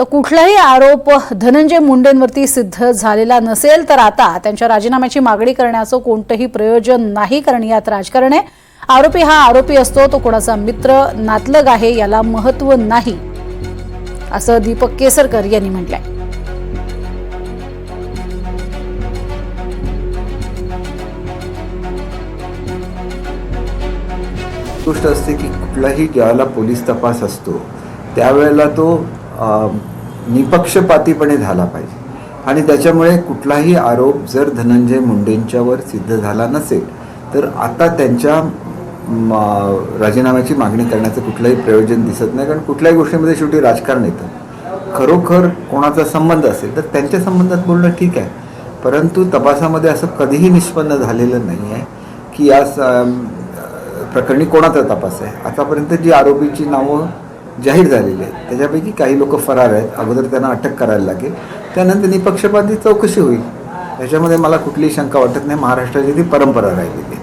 तर कुठलाही आरोप धनंजय मुंडेंवरती सिद्ध झालेला नसेल तर आता त्यांच्या राजीनाम्याची मागणी करण्याचं कोणतंही प्रयोजन नाही कारण यात राजकारण आहे. आरोपी हा आरोपी असतो तो कोणाचा मित्र नातलग आहे याला महत्त्व नाही असं दीपक केसरकर यांनी म्हटलंय. गोष्ट असते की कुठलाही ज्यावेळेला पोलीस तपास असतो त्यावेळेला तो निपक्षपातीपणे झाला पाहिजे. आणि त्याच्यामुळे कुठलाही आरोप जर धनंजय मुंडेंच्यावर सिद्ध झाला नसेल तर आता त्यांच्या म, राजीनाम्याची मागणी करण्याचं कुठलंही प्रयोजन दिसत नाही. कारण कुठल्याही गोष्टीमध्ये शेवटी राजकारण येतं. खरोखर कोणाचा संबंध असेल तर त्यांच्या संबंधात बोलणं ठीक आहे. परंतु तपासामध्ये असं कधीही निष्पन्न झालेलं नाही आहे की या स- प्रकरणी कोणाचा तपास आहे. आतापर्यंत जी आरोपीची नावं जाहीर झालेली आहेत. त्याच्यापैकी काही लोक फरार आहेत. अगोदर त्यांना अटक करायला लागेल. त्यानंतर निपक्षपाती चौकशी होईल. त्याच्यामध्ये मला कुठलीही शंका वाटत नाही. महाराष्ट्राची ती परंपरा राहिलेली आहे.